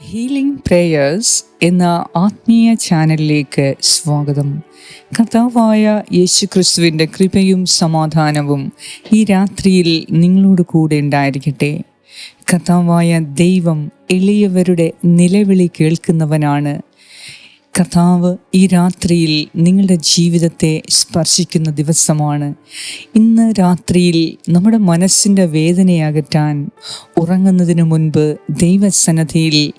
Healing prayers എന്ന ആത്മീയ ചാനലിലേക്ക് സ്വാഗതം. കർത്താവായ യേശുക്രിസ്തുവിന്റെ കൃപയും സമാധാനവും ഈ രാത്രിയിൽ നിങ്ങളോട് കൂടെ ഉണ്ടായിരിക്കട്ടെ. കർത്താവായ ദൈവം എളിയവരുടെ നിലവിളി കേൾക്കുന്നവനാണ് കർത്താവ് ഈ രാത്രിയിൽ നിങ്ങളുടെ ജീവിതത്തെ സ്പർശിക്കുന്ന ദിവസമാണ്. ഇന്ന് രാത്രിയിൽ നമ്മുടെ മനസ്സിന്റെ വേദനയകറ്റാൻ ഉറങ്ങുന്നതിന് മുൻപ് ദൈവസന്നദ്ധിയിൽ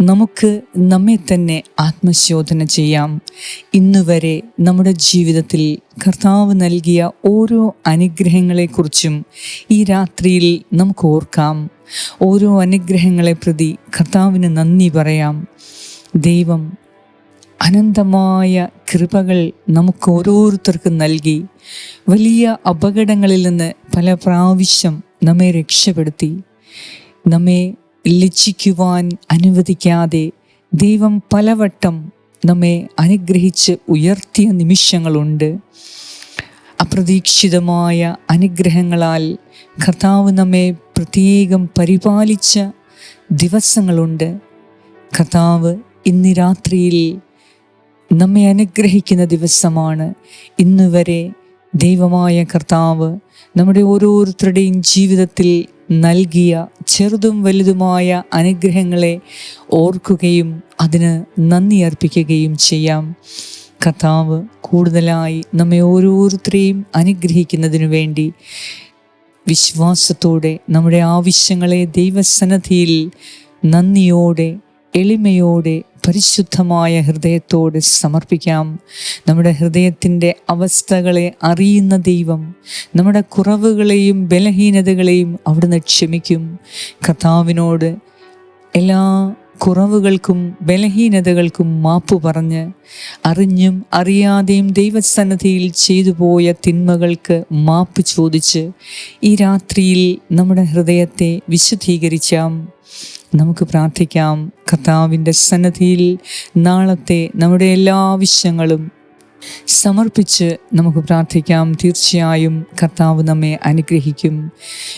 നമുക്ക് നമ്മെ തന്നെ ആത്മശോധന ചെയ്യാം. ഇന്നുവരെ നമ്മുടെ ജീവിതത്തിൽ കർത്താവ് നൽകിയ ഓരോ അനുഗ്രഹങ്ങളെക്കുറിച്ചും ഈ രാത്രിയിൽ നമുക്ക് ഓർക്കാം. ഓരോ അനുഗ്രഹങ്ങളെ പ്രതി കർത്താവിന് നന്ദി പറയാം. ദൈവം അനന്തമായ കൃപകൾ നമുക്ക് ഓരോരുത്തർക്കും നൽകി. വലിയ അപകടങ്ങളിൽ നിന്ന് പല പ്രാവശ്യം നമ്മെ രക്ഷപ്പെടുത്തി. നമ്മെ ലജ്ജിക്കുവാൻ അനുവദിക്കാതെ ദൈവം പലവട്ടം നമ്മെ അനുഗ്രഹിച്ച് ഉയർത്തിയ നിമിഷങ്ങളുണ്ട്. അപ്രതീക്ഷിതമായ അനുഗ്രഹങ്ങളാൽ കർത്താവ് നമ്മെ പ്രത്യേകം പരിപാലിച്ച ദിവസങ്ങളുണ്ട്. കർത്താവ് ഇന്ന് രാത്രിയിൽ നമ്മെ അനുഗ്രഹിക്കുന്ന ദിവസമാണ്. ഇന്നുവരെ ദൈവമായ കർത്താവ് നമ്മുടെ ഓരോരുത്തരുടെയും ജീവിതത്തിൽ നൽകിയ ചെറുതും വലുതുമായ അനുഗ്രഹങ്ങളെ ഓർക്കുകയും അതിന് നന്ദി അർപ്പിക്കുകയും ചെയ്യാം. കർത്താവ് കൂടുതലായി നമ്മെ ഓരോരുത്തരെയും അനുഗ്രഹിക്കുന്നതിനു വേണ്ടി വിശ്വാസത്തോടെ നമ്മുടെ ആവശ്യങ്ങളെ ദൈവസന്നദ്ധിയിൽ നന്ദിയോടെ എളിമയോടെ പരിശുദ്ധമായ ഹൃദയത്തോട് സമർപ്പിക്കാം. നമ്മുടെ ഹൃദയത്തിന്റെ അവസ്ഥകളെ അറിയുന്ന ദൈവം നമ്മുടെ കുറവുകളെയും ബലഹീനതകളെയും അവിടുന്ന് ക്ഷമിക്കും. കർത്താവിനോട് എല്ലാ കുറവുകൾക്കും ബലഹീനതകൾക്കും മാപ്പ് പറഞ്ഞ് അറിഞ്ഞും അറിയാതെയും ദൈവസന്നദ്ധിയിൽ ചെയ്തു പോയ തിന്മകൾക്ക് മാപ്പ് ചോദിച്ച് ഈ രാത്രിയിൽ നമ്മുടെ ഹൃദയത്തെ വിശുദ്ധീകരിക്കാം നമുക്ക് പ്രാർത്ഥിക്കാം. കർത്താവിന്റെ സന്നദ്ധിയിൽ നാളത്തെ നമ്മുടെ എല്ലാ ആവശ്യങ്ങളും സമർപ്പിച്ച് നമുക്ക് പ്രാർത്ഥിക്കാം. തീർച്ചയായും കർത്താവ് നമ്മെ അനുഗ്രഹിക്കും.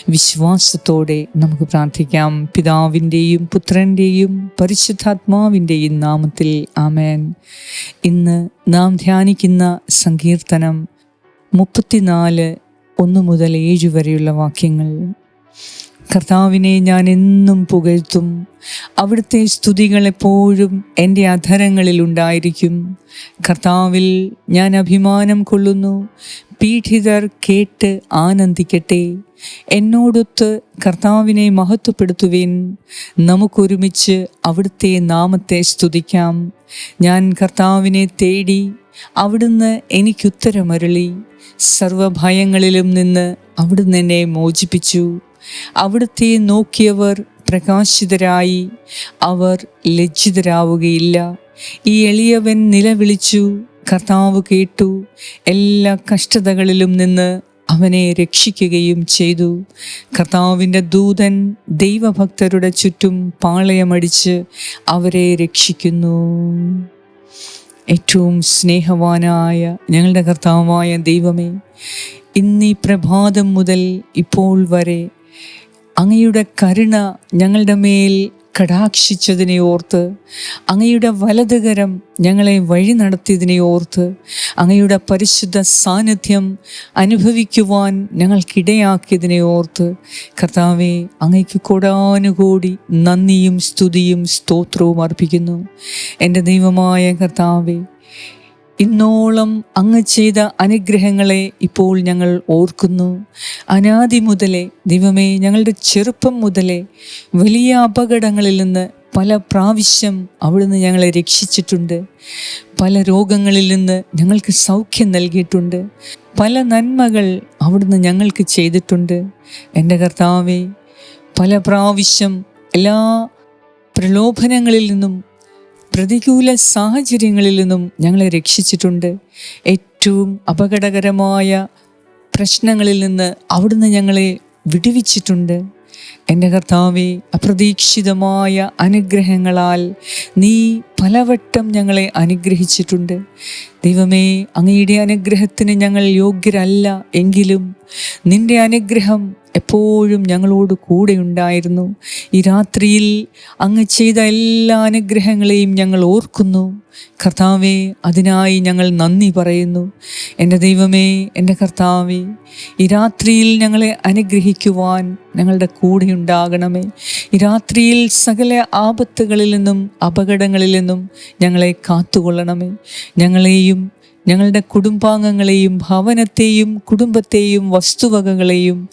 വിശ്വാസത്തോടെ നമുക്ക് പ്രാർത്ഥിക്കാം. പിതാവിന്റെയും പുത്രന്റെയും പരിശുദ്ധാത്മാവിന്റെയും നാമത്തിൽ ആമേൻ. ഇന്ന് നാം ധ്യാനിക്കുന്ന സങ്കീർത്തനം മുപ്പത്തിനാല് ഒന്ന് മുതൽ ഏഴ് വരെയുള്ള വാക്യങ്ങൾ. കർത്താവിനെ ഞാൻ എന്നും പുകഴ്ത്തും. അവിടുത്തെ സ്തുതികൾ എപ്പോഴും എന്റെ അധരങ്ങളിൽ ഉണ്ടായിരിക്കും. കർത്താവിൽ ഞാൻ അഭിമാനം കൊള്ളുന്നു. പീഠിതർ കേട്ട് ആനന്ദിക്കട്ടെ. എന്നോടൊത്ത് കർത്താവിനെ മഹത്വപ്പെടുത്തുവിൻ. നമുക്കൊരുമിച്ച് അവിടുത്തെ നാമത്തെ സ്തുതിക്കാം. ഞാൻ കർത്താവിനെ തേടി അവിടുന്ന് എനിക്കുത്തരമരളി. സർവഭയങ്ങളിലും നിന്ന് അവിടുന്ന് എന്നെ മോചിപ്പിച്ചു. അവിടുത്തെ നോക്കിയവർ പ്രകാശിതരായി അവർ ലജ്ജിതരാവുകയില്ല. ഈ എളിയവൻ നിലവിളിച്ചു കർത്താവ് കേട്ടു എല്ലാ കഷ്ടതകളിലും നിന്ന് അവനെ രക്ഷിക്കുകയും ചെയ്തു. കർത്താവിന്റെ ദൂതൻ ദൈവഭക്തരുടെ ചുറ്റും പാളയമടിച്ച് അവരെ രക്ഷിക്കുന്നു. ഏറ്റവും സ്നേഹവാനായ ഞങ്ങളുടെ കർത്താവായ ദൈവമേ ഇന്നീ പ്രഭാതം മുതൽ ഇപ്പോൾ വരെ അങ്ങയുടെ കരുണ ഞങ്ങളുടെ മേൽ കടാക്ഷിച്ചതിനെ ഓർത്ത് അങ്ങയുടെ വലതുകരം ഞങ്ങളെ വഴി നടത്തിയതിനെ ഓർത്ത് അങ്ങയുടെ പരിശുദ്ധ സാന്നിധ്യം അനുഭവിക്കുവാൻ ഞങ്ങൾക്കിടയാക്കിയതിനെ ഓർത്ത് കർത്താവെ അങ്ങയ്ക്ക് കൊടാനുകൂടി നന്ദിയും സ്തുതിയും സ്തോത്രവും അർപ്പിക്കുന്നു. എന്റെ ദൈവമായ കർത്താവെ ഇന്നോളം അങ്ങ് ചെയ്ത അനുഗ്രഹങ്ങളെ ഇപ്പോൾ ഞങ്ങൾ ഓർക്കുന്നു. അനാദി മുതലേ ദൈവമേ ഞങ്ങളുടെ ചെറുപ്പം മുതലേ വലിയ അപകടങ്ങളിൽ നിന്ന് പല പ്രാവശ്യം അവിടുന്ന് ഞങ്ങളെ രക്ഷിച്ചിട്ടുണ്ട്. പല രോഗങ്ങളിൽ നിന്ന് ഞങ്ങൾക്ക് സൗഖ്യം നൽകിയിട്ടുണ്ട്. പല നന്മകൾ അവിടുന്ന് ഞങ്ങൾക്ക് ചെയ്തിട്ടുണ്ട്. എന്റെ കർത്താവേ പല പ്രാവശ്യം എല്ലാ പ്രലോഭനങ്ങളിൽ നിന്നും പ്രതികൂല സാഹചര്യങ്ങളിൽ നിന്നും ഞങ്ങളെ രക്ഷിച്ചിട്ടുണ്ട്. ഏറ്റവും അപകടകരമായ പ്രശ്നങ്ങളിൽ നിന്ന് അവിടുന്ന് ഞങ്ങളെ വിടുവിച്ചിട്ടുണ്ട്. എന്റെ കർത്താവെ അപ്രതീക്ഷിതമായ അനുഗ്രഹങ്ങളാൽ നീ പലവട്ടം ഞങ്ങളെ അനുഗ്രഹിച്ചിട്ടുണ്ട്. ദൈവമേ അങ്ങയുടെ അനുഗ്രഹത്തിന് ഞങ്ങൾ യോഗ്യരല്ല എങ്കിലും നിന്റെ അനുഗ്രഹം എപ്പോഴും ഞങ്ങളോട് കൂടെ ഉണ്ടായിരുന്നു. ഈ രാത്രിയിൽ അങ്ങ് ചെയ്ത എല്ലാ അനുഗ്രഹങ്ങളെയും ഞങ്ങൾ ഓർക്കുന്നു. കർത്താവെ അതിനായി ഞങ്ങൾ നന്ദി പറയുന്നു. എന്റെ ദൈവമേ എന്റെ കർത്താവെ ഈ രാത്രിയിൽ ഞങ്ങളെ അനുഗ്രഹിക്കുവാൻ ഞങ്ങളുടെ കൂടെ ഉണ്ടാകണമേ. ഈ രാത്രിയിൽ സകല ആപത്തുകളിൽ നിന്നും അപകടങ്ങളിൽ നിന്നും ഞങ്ങളെ കാത്തുകൊള്ളണമേ. ഞങ്ങളെയും ഞങ്ങളുടെ കുടുംബാംഗങ്ങളെയും ഭവനത്തെയും കുടുംബത്തെയും വസ്തുവകകളെയും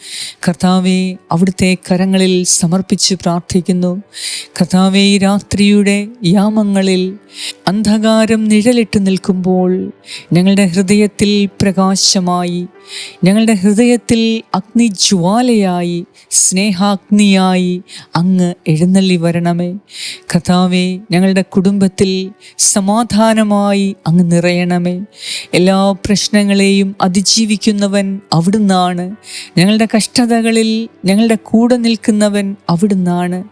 കർത്താവെ അവിടുത്തെ കരങ്ങളിൽ സമർപ്പിച്ച് പ്രാർത്ഥിക്കുന്നു. കർത്താവെ രാത്രിയുടെ യാമങ്ങളിൽ അന്ധകാരം നിഴലിട്ട് നിൽക്കുമ്പോൾ ഞങ്ങളുടെ ഹൃദയത്തിൽ പ്രകാശമായി ഞങ്ങളുടെ ഹൃദയത്തിൽ അഗ്നിജ്വാലയായി സ്നേഹാഗ്നിയായി അങ്ങ് എഴുന്നള്ളി വരണമേ. കർത്താവെ ഞങ്ങളുടെ കുടുംബത്തിൽ സമാധാനമായി അങ്ങ് നിറയണമേ. എല്ലാ പ്രശ്നങ്ങളെയും അതിജീവിക്കുന്നവൻ അവിടുന്നാണ്. ഞങ്ങളുടെ കഷ്ടതകളിൽ ഞങ്ങളുടെ കൂടെ നിൽക്കുന്നവൻ അവിടുന്നാണ്.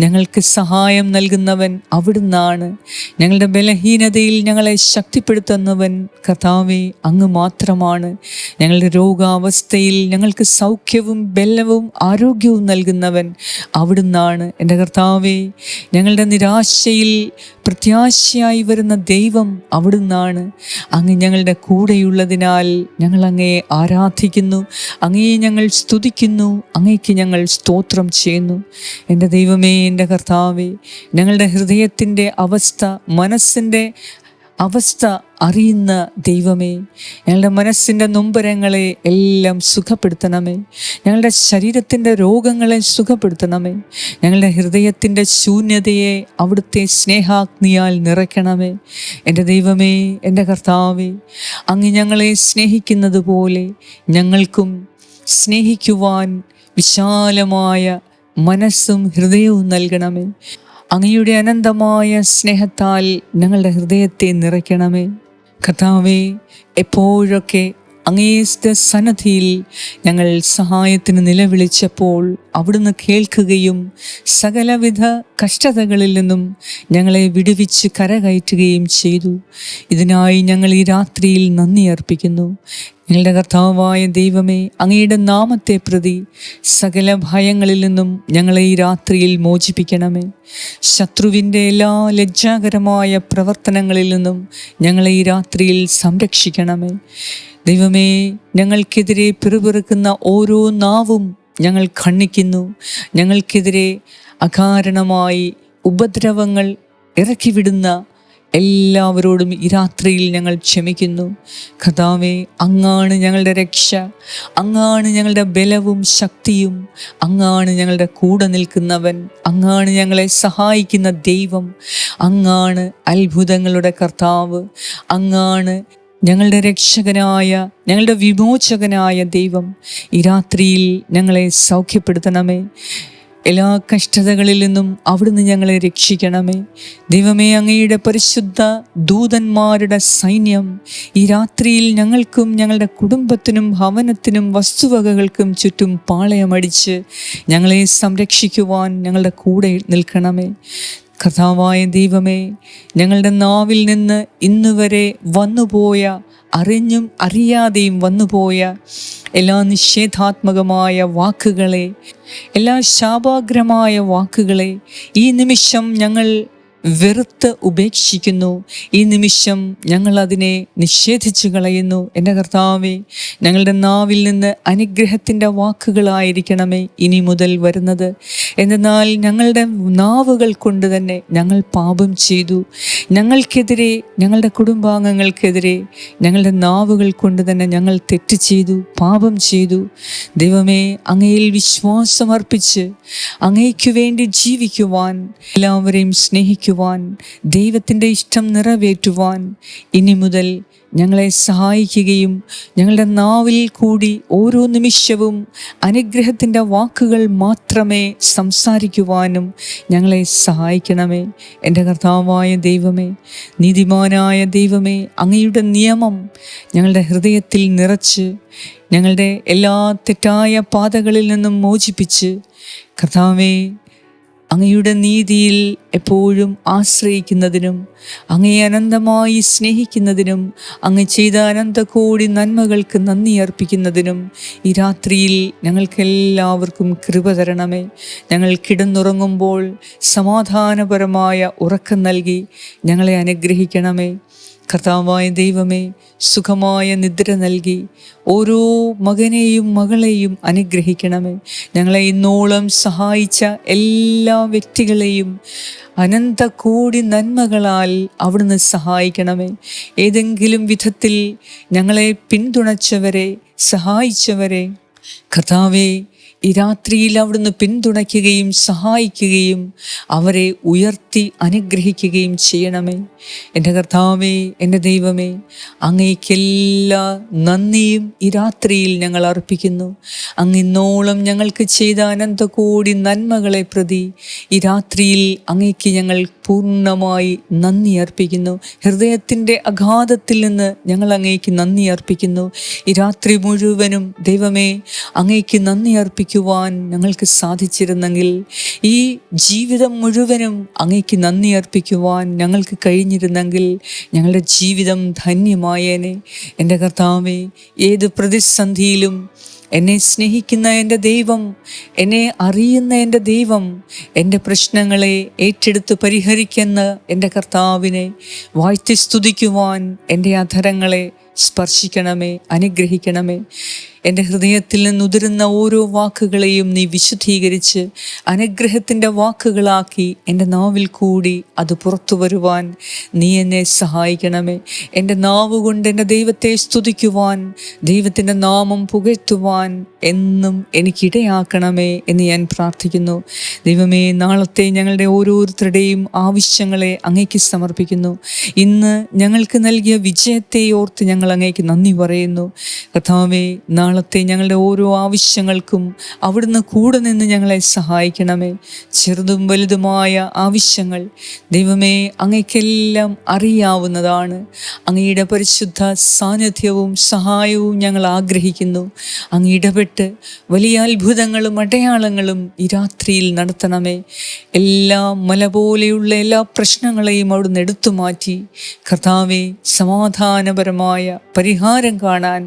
ഞങ്ങൾക്ക് സഹായം നൽകുന്നവൻ അവിടുന്നാണ്. ഞങ്ങളുടെ ബലഹീനതയിൽ ഞങ്ങളെ ശക്തിപ്പെടുത്തുന്നവൻ കഥാവെ അങ്ങ് മാത്രമാണ്. ഞങ്ങളുടെ രോഗാവസ്ഥയിൽ ഞങ്ങൾക്ക് സൗഖ്യവും ബലവും ആരോഗ്യവും നൽകുന്നവൻ അവിടുന്നാണ്. എന്റെ കർത്താവെ ഞങ്ങളുടെ നിരാശയിൽ പ്രത്യാശയായി വരുന്ന ദൈവം അവിടുന്നാണ്. അങ്ങ് ഞങ്ങളുടെ കൂടെയുള്ളതിനാൽ ഞങ്ങൾ അങ്ങയെ ആരാധിക്കുന്നു അങ്ങയെ ഞങ്ങൾ സ്തുതിക്കുന്നു അങ്ങയ്ക്ക് ഞങ്ങൾ സ്തോത്രം ചെയ്യുന്നു. എന്റെ ദൈവമേ എന്റെ കർത്താവേ ഞങ്ങളുടെ ഹൃദയത്തിന്റെ അവസ്ഥ മനസ്സിന്റെ അവസ്ഥ അറിയുന്ന ദൈവമേ ഞങ്ങളുടെ മനസ്സിന്റെ നൊമ്പരങ്ങളെ എല്ലാം സുഖപ്പെടുത്തണമേ. ഞങ്ങളുടെ ശരീരത്തിന്റെ രോഗങ്ങളെ സുഖപ്പെടുത്തണമേ. ഞങ്ങളുടെ ഹൃദയത്തിന്റെ ശൂന്യതയെ അവിടുത്തെ സ്നേഹാഗ്നിയാൽ നിറയ്ക്കണമേ. എന്റെ ദൈവമേ എന്റെ കർത്താവേ അങ്ങ് ഞങ്ങളെ സ്നേഹിക്കുന്നത് പോലെ ഞങ്ങൾക്കും സ്നേഹിക്കുവാൻ വിശാലമായ മനസ്സും ഹൃദയവും നൽകണമേ. അങ്ങയുടെ അനന്തമായ സ്നേഹത്താൽ ഞങ്ങളുടെ ഹൃദയത്തെ നിറയ്ക്കണമേ. കഥാവേ എപ്പോഴൊക്കെ അങ്ങേസ്ത സന്നദ്ധിയിൽ ഞങ്ങൾ സഹായത്തിന് നിലവിളിച്ചപ്പോൾ അവിടുന്ന് കേൾക്കുകയും സകലവിധ കഷ്ടതകളിൽ നിന്നും ഞങ്ങളെ വിടുവിച്ച് കരകയറ്റുകയും ചെയ്തു. ഇതിനായി ഞങ്ങൾ ഈ രാത്രിയിൽ നന്ദി അർപ്പിക്കുന്നു. ഞങ്ങളുടെ കർത്താവായ ദൈവമേ അങ്ങയുടെ നാമത്തെ പ്രതി സകല ഭയങ്ങളിൽ നിന്നും ഞങ്ങളെ ഈ രാത്രിയിൽ മോചിപ്പിക്കണമേ. ശത്രുവിന്റെ എല്ലാ ലജ്ജാകരമായ പ്രവർത്തനങ്ങളിൽ നിന്നും ഞങ്ങളെ ഈ രാത്രിയിൽ സംരക്ഷിക്കണമേ. ദൈവമേ ഞങ്ങൾക്കെതിരെ പിറുപിറുക്കുന്ന ഓരോ നാവും ഞങ്ങൾ ഖണ്ഡിക്കുന്നു. ഞങ്ങൾക്കെതിരെ അകാരണമായി ഉപദ്രവങ്ങൾ ഇറക്കിവിടുന്ന എല്ലാവരോടും ഈ രാത്രിയിൽ ഞങ്ങൾ ക്ഷമിക്കുന്നു. കഥാവേ അങ്ങാണ് ഞങ്ങളുടെ രക്ഷ. അങ്ങാണ് ഞങ്ങളുടെ ബലവും ശക്തിയും. അങ്ങാണ് ഞങ്ങളുടെ കൂടെ നിൽക്കുന്നവൻ. അങ്ങാണ് ഞങ്ങളെ സഹായിക്കുന്ന ദൈവം. അങ്ങാണ് അത്ഭുതങ്ങളുടെ കർത്താവ്. അങ്ങാണ് ഞങ്ങളുടെ രക്ഷകനായ ഞങ്ങളുടെ വിമോചകനായ ദൈവം ഈ രാത്രിയിൽ ഞങ്ങളെ സൗഖ്യപ്പെടുത്തണമേ. എല്ലാ കഷ്ടതകളിൽ നിന്നും അവിടുന്ന് ഞങ്ങളെ രക്ഷിക്കണമേ. ദൈവമേ അങ്ങയുടെ പരിശുദ്ധ ദൂതന്മാരുടെ സൈന്യം ഈ രാത്രിയിൽ ഞങ്ങൾക്കും ഞങ്ങളുടെ കുടുംബത്തിനും ഭവനത്തിനും വസ്തുവകകൾക്കും ചുറ്റും പാളയമടിച്ച് ഞങ്ങളെ സംരക്ഷിക്കുവാൻ ഞങ്ങളുടെ കൂടെ നിൽക്കണമേ. കഥാവായ ദൈവമേ ഞങ്ങളുടെ നാവിൽ നിന്ന് ഇന്നുവരെ വന്നുപോയ അറിഞ്ഞും അറിയാതെയും വന്നുപോയ എല്ലാ നിഷേധാത്മകമായ വാക്കുകളെ എല്ലാ ശാപാഗ്രമായ വാക്കുകളെ ഈ നിമിഷം ഞങ്ങൾ വെറുത്ത് ഉപേക്ഷിക്കുന്നു. ഈ നിമിഷം ഞങ്ങൾ അതിനെ നിഷേധിച്ചു കളയുന്നു. എന്റെ കർത്താവെ ഞങ്ങളുടെ നാവിൽ നിന്ന് അനുഗ്രഹത്തിന്റെ വാക്കുകളായിരിക്കണമേ ഇനി മുതൽ വരുന്നത്. എന്നാൽ ഞങ്ങളുടെ നാവുകൾ കൊണ്ട് തന്നെ ഞങ്ങൾ പാപം ചെയ്തു. ഞങ്ങൾക്കെതിരെ ഞങ്ങളുടെ കുടുംബാംഗങ്ങൾക്കെതിരെ ഞങ്ങളുടെ നാവുകൾ കൊണ്ട് തന്നെ ഞങ്ങൾ തെറ്റ് ചെയ്തു പാപം ചെയ്തു. ദൈവമേ അങ്ങയിൽ വിശ്വാസമർപ്പിച്ച് അങ്ങയ്ക്കു വേണ്ടി ജീവിക്കുവാൻ എല്ലാവരെയും സ്നേഹിക്കുവാൻ ദൈവത്തിന്റെ ഇഷ്ടം നിറവേറ്റുവാൻ ഇനി മുതൽ ഞങ്ങളെ സഹായിക്കുകയും ഞങ്ങളുടെ നാവിൽ കൂടി ഓരോ നിമിഷവും അനുഗ്രഹത്തിന്റെ വാക്കുകൾ മാത്രമേ സംസാരിക്കുവാനും ഞങ്ങളെ സഹായിക്കണമേ. എന്റെ കർത്താവായ ദൈവമേ നീതിമാനായ ദൈവമേ അങ്ങയുടെ നിയമം ഞങ്ങളുടെ ഹൃദയത്തിൽ നിറച്ച് ഞങ്ങളുടെ എല്ലാ തെറ്റായ പാതകളിൽ നിന്നും മോചിപ്പിച്ച് കർത്താവേ അങ്ങയുടെ നീതിയിൽ എപ്പോഴും ആശ്രയിക്കുന്നതിനും അങ്ങയെ അനന്തമായി സ്നേഹിക്കുന്നതിനും അങ്ങ് ചെയ്ത അനന്തകോടി നന്മകൾക്ക് നന്ദി അർപ്പിക്കുന്നതിനും ഈ രാത്രിയിൽ ഞങ്ങൾക്കെല്ലാവർക്കും കൃപ തരണമേ. ഞങ്ങൾ കിടന്നുറങ്ങുമ്പോൾ സമാധാനപരമായ ഉറക്കം നൽകി ഞങ്ങളെ അനുഗ്രഹിക്കണമേ. കർത്താവായ ദൈവമേ സുഖമായ നിദ്ര നൽകി ഓരോ മകനെയും മകളെയും അനുഗ്രഹിക്കണമേ. ഞങ്ങളെ ഇന്നോളം സഹായിച്ച എല്ലാ വ്യക്തികളെയും അനന്ത കോടി നന്മകളാൽ അവിടുന്ന് സഹായിക്കണമേ. ഏതെങ്കിലും വിധത്തിൽ ഞങ്ങളെ പിന്തുണച്ചവരെ സഹായിച്ചവരെ കർത്താവെ ഈ രാത്രിയിൽ അവിടുന്ന് പിന്തുണയ്ക്കുകയും സഹായിക്കുകയും അവരെ ഉയർത്തി അനുഗ്രഹിക്കുകയും ചെയ്യണമേ. എന്റെ കർത്താവേ എന്റെ ദൈവമേ അങ്ങേക്കെല്ലാ നന്ദിയും ഈ രാത്രിയിൽ ഞങ്ങൾ അർപ്പിക്കുന്നു. അങ്ങ് ഇന്നോളം ഞങ്ങൾക്ക് ചെയ്ത അനന്തകോടി നന്മകളെ പ്രതി ഈ രാത്രിയിൽ അങ്ങേക്ക് ഞങ്ങൾ പൂർണമായി നന്ദി അർപ്പിക്കുന്നു. ഹൃദയത്തിന്റെ അഗാധത്തിൽ നിന്ന് ഞങ്ങൾ അങ്ങേക്ക് നന്ദി അർപ്പിക്കുന്നു. ഈ രാത്രി മുഴുവനും ദൈവമേ അങ്ങേക്ക് നന്ദി അർപ്പിക്കുവാൻ ഞങ്ങൾക്ക് സാധിച്ചിരുന്നെങ്കിൽ ഈ ജീവിതം മുഴുവനും അങ്ങേക്ക് നന്ദി അർപ്പിക്കുവാൻ ഞങ്ങൾക്ക് കഴിഞ്ഞിരുന്നെങ്കിൽ ഞങ്ങളുടെ ജീവിതം ധന്യമായേനെ. എന്റെ കർത്താവേ ഏത് പ്രതിസന്ധിയിലും എന്നെ സ്നേഹിക്കുന്ന എന്റെ ദൈവം എന്നെ അറിയുന്ന എന്റെ ദൈവം എന്റെ പ്രശ്നങ്ങളെ ഏറ്റെടുത്ത് പരിഹരിക്കുന്ന എന്റെ കർത്താവിനെ വാഴ്ത്തി സ്തുതിക്കുവാൻ എന്റെ അധരങ്ങളെ സ്പർശിക്കണമേ അനുഗ്രഹിക്കണമേ. എന്റെ ഹൃദയത്തിൽ നിന്നുതിരുന്ന ഓരോ വാക്കുകളെയും നീ വിശുദ്ധീകരിച്ച് അനുഗ്രഹത്തിന്റെ വാക്കുകളാക്കി എന്റെ നാവിൽ കൂടി അത് പുറത്തു വരുവാൻ നീ എന്നെ സഹായിക്കണമേ. എന്റെ നാവ് കൊണ്ട് എന്റെ ദൈവത്തെ സ്തുതിക്കുവാൻ ദൈവത്തിന്റെ നാമം പുകഴ്ത്തുവാൻ എന്നും എനിക്കിടയാക്കണമേ എന്ന് ഞാൻ പ്രാർത്ഥിക്കുന്നു. ദൈവമേ നാളത്തെ ഞങ്ങളുടെ ഓരോരുത്തരുടെയും ആവശ്യങ്ങളെ അങ്ങേക്ക് സമർപ്പിക്കുന്നു. ഇന്ന് ഞങ്ങൾക്ക് നൽകിയ വിജയത്തെ ഓർത്ത് ഞങ്ങൾ അങ്ങേക്ക് നന്ദി പറയുന്നു. കഥാവേ നാളത്തെ ഞങ്ങളുടെ ഓരോ ആവശ്യങ്ങൾക്കും അവിടുന്ന് കൂടെ നിന്ന് ഞങ്ങളെ സഹായിക്കണമേ. ചെറുതും വലുതുമായ ആവശ്യങ്ങൾ ദൈവമേ അങ്ങയ്ക്കെല്ലാം അറിയാവുന്നതാണ്. അങ്ങയുടെ പരിശുദ്ധ സാന്നിധ്യവും സഹായവും ഞങ്ങൾ ആഗ്രഹിക്കുന്നു. അങ്ങ് ഇടപെട്ട് വലിയ അത്ഭുതങ്ങളും അടയാളങ്ങളും ഈ രാത്രിയിൽ നടത്തണമേ. എല്ലാ മല പോലെയുള്ള എല്ലാ പ്രശ്നങ്ങളെയും അവിടുന്ന് എടുത്തു മാറ്റി കർത്താവെ സമാധാനപരമായ പരിഹാരം കാണാൻ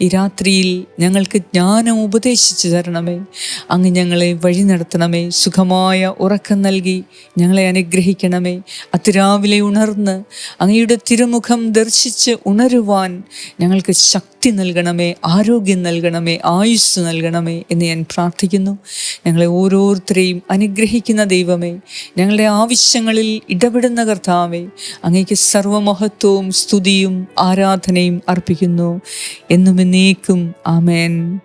ഈ രാത്രിയിൽ ഞങ്ങൾക്ക് ജ്ഞാനം ഉപദേശിച്ചു തരണമേ. അങ്ങ് ഞങ്ങളെ വഴി നടത്തണമേ. സുഖമായ ഉറക്കം നൽകി ഞങ്ങളെ അനുഗ്രഹിക്കണമേ. അതിരാവിലെ ഉണർന്ന് അങ്ങയുടെ തിരുമുഖം ദർശിച്ച് ഉണരുവാൻ ഞങ്ങൾക്ക് ശക്തി നൽകണമേ. ആരോഗ്യം നൽകണമേ. ആയുസ് നൽകണമേ എന്ന് ഞാൻ പ്രാർത്ഥിക്കുന്നു. ഞങ്ങളെ ഓരോരുത്തരെയും അനുഗ്രഹിക്കുന്ന ദൈവമേ. ഞങ്ങളുടെ ആവശ്യങ്ങളിൽ ഇടപെടുന്ന കർത്താവേ അങ്ങേക്ക് സർവമഹത്വവും സ്തുതിയും ആരാധനയും അർപ്പിക്കുന്നു. എന്നും എന്നേക്കും. ആമേൻ.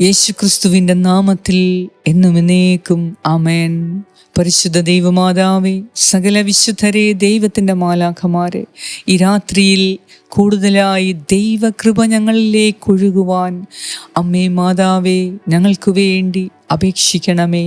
യേശു ക്രിസ്തുവിന്റെ നാമത്തിൽ എന്നും എന്നേക്കും ആമേൻ. പരിശുദ്ധ ദൈവമാതാവേ സകല വിശുദ്ധരെ ദൈവത്തിന്റെ മാലാഖമാരെ ഈ രാത്രിയിൽ കൂടുതലായി ദൈവകൃപ ഞങ്ങളിലേക്ക് ഒഴുകുവാൻ അമ്മേ മാതാവേ ഞങ്ങൾക്ക് വേണ്ടി അപേക്ഷിക്കണമേ.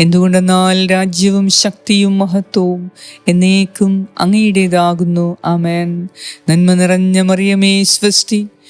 എന്തുകൊണ്ടെന്നാൽ രാജ്യവും ശക്തിയും മഹത്വവും എന്നേക്കും അങ്ങയുടേതാകുന്നു. ആമേൻ. നന്മ നിറഞ്ഞ മറിയമേ സ്വസ്തി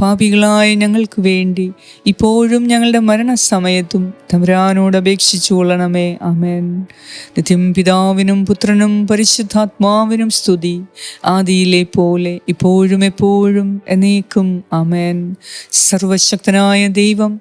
പാപികളായ ഞങ്ങൾക്ക് വേണ്ടി ഇപ്പോഴും ഞങ്ങളുടെ മരണസമയത്തും തമ്പുരാനോട് അപേക്ഷിച്ചു കൊള്ളണമേ. അമേൻ നിത്യം പിതാവിനും പുത്രനും പരിശുദ്ധാത്മാവിനും സ്തുതി. ആദിയിലെ പോലെ ഇപ്പോഴും എപ്പോഴും എന്നേക്കും. അമേൻ സർവശക്തനായ ദൈവം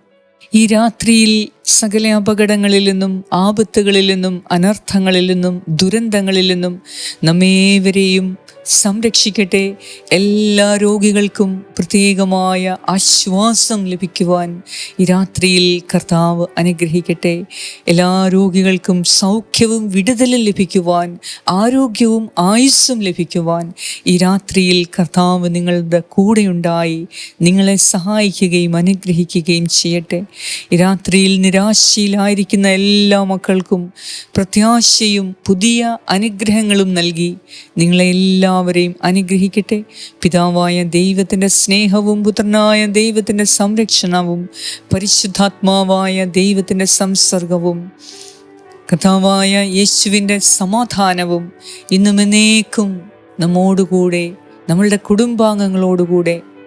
ഈ രാത്രിയിൽ സകല അപകടങ്ങളിൽ നിന്നും ആപത്തുകളിൽ നിന്നും അനർത്ഥങ്ങളിൽ നിന്നും ദുരന്തങ്ങളിൽ നിന്നും നമ്മേവരെയും സംരക്ഷിക്കട്ടെ. എല്ലാ രോഗികൾക്കും പ്രത്യേകമായ ആശ്വാസം ലഭിക്കുവാൻ ഈ രാത്രിയിൽ കർത്താവ് അനുഗ്രഹിക്കട്ടെ. എല്ലാ രോഗികൾക്കും സൗഖ്യവും വിടുതലും ലഭിക്കുവാൻ ആരോഗ്യവും ആയുസ്സും ലഭിക്കുവാൻ ഈ രാത്രിയിൽ കർത്താവ് നിങ്ങളുടെ കൂടെയുണ്ടായി. നിങ്ങളെ സഹായിക്കുകയും അനുഗ്രഹിക്കുകയും ചെയ്യട്ടെ. ഈ രാത്രിയിൽ നിരാശയിലായിരിക്കുന്ന എല്ലാ മക്കൾക്കും പ്രത്യാശയും പുതിയ അനുഗ്രഹങ്ങളും നൽകി. നിങ്ങളെ എല്ലാവരെയും അനുഗ്രഹിക്കട്ടെ. പിതാവായ ദൈവത്തിന്റെ സ്നേഹവും പുത്രനായ ദൈവത്തിന്റെ സംരക്ഷണവും പരിശുദ്ധാത്മാവായ ദൈവത്തിന്റെ സംസർഗവും കഥാവായ യേശുവിന്റെ സമാധാനവും ഇന്നും എന്നേക്കും നമ്മോടുകൂടെ നമ്മളുടെ കുടുംബാംഗങ്ങളോടുകൂടെ